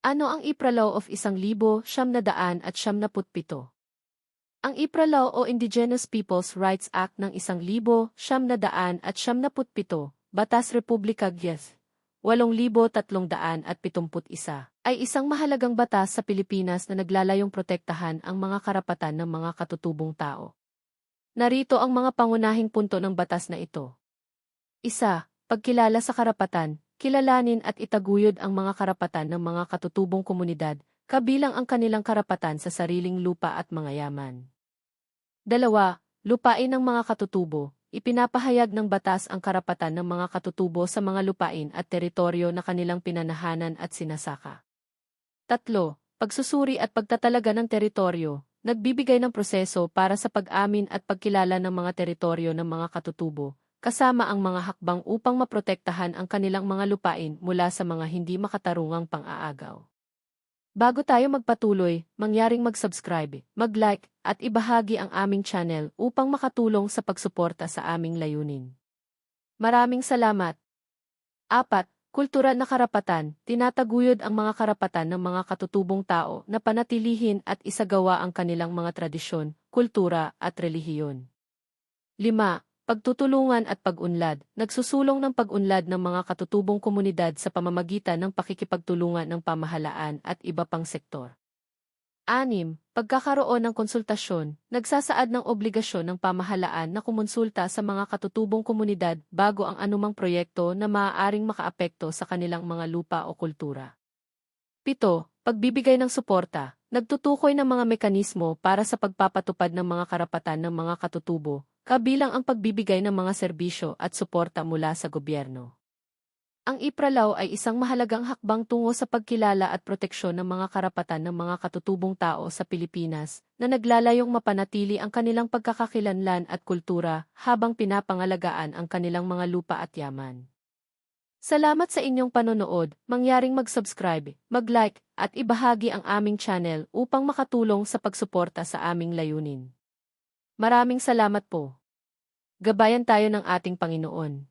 Ano ang IPRA Law of 1,000 siyam na daan at siyam na putpito? Ang IPRA Law o Indigenous Peoples' Rights Act ng 1,000 siyam na daan at siyam na putpito, Batas Republika Gyes, 8,371 ay isang mahalagang batas sa Pilipinas na naglalayong protektahan ang mga karapatan ng mga katutubong tao. Narito ang mga pangunahing punto ng batas na ito. Isa, pagkilala sa karapatan, kilalanin at itaguyod ang mga karapatan ng mga katutubong komunidad, kabilang ang kanilang karapatan sa sariling lupa at mga yaman. Dalawa, lupain ng mga katutubo, ipinapahayag ng batas ang karapatan ng mga katutubo sa mga lupain at teritoryo na kanilang pinanahanan at sinasaka. Tatlo, pagsusuri at pagtatalaga ng teritoryo, nagbibigay ng proseso para sa pag-amin at pagkilala ng mga teritoryo ng mga katutubo, kasama ang mga hakbang upang maprotektahan ang kanilang mga lupain mula sa mga hindi makatarungang pang-aagaw. Bago tayo magpatuloy, mangyaring mag-subscribe, mag-like, at ibahagi ang aming channel upang makatulong sa pagsuporta sa aming layunin. Maraming salamat! Apat, kultura na karapatan, tinataguyod ang mga karapatan ng mga katutubong tao na panatilihin at isagawa ang kanilang mga tradisyon, kultura at relihiyon. 5 pagtutulungan at pag-unlad, nagsusulong ng pag-unlad ng mga katutubong komunidad sa pamamagitan ng pakikipagtulungan ng pamahalaan at iba pang sektor. 6. Pagkakaroon ng konsultasyon, nagsasaad ng obligasyon ng pamahalaan na kumonsulta sa mga katutubong komunidad bago ang anumang proyekto na maaaring makaapekto sa kanilang mga lupa o kultura. 7. Pagbibigay ng suporta, nagtutukoy ng mga mekanismo para sa pagpapatupad ng mga karapatan ng mga katutubo, kabilang ang pagbibigay ng mga serbisyo at suporta mula sa gobyerno. Ang IPRALAW ay isang mahalagang hakbang tungo sa pagkilala at proteksyon ng mga karapatan ng mga katutubong tao sa Pilipinas na naglalayong mapanatili ang kanilang pagkakakilanlan at kultura habang pinapangalagaan ang kanilang mga lupa at yaman. Salamat sa inyong panonood, mangyaring mag-subscribe, mag-like, at ibahagi ang aming channel upang makatulong sa pagsuporta sa aming layunin. Maraming salamat po. Gabayan tayo ng ating Panginoon.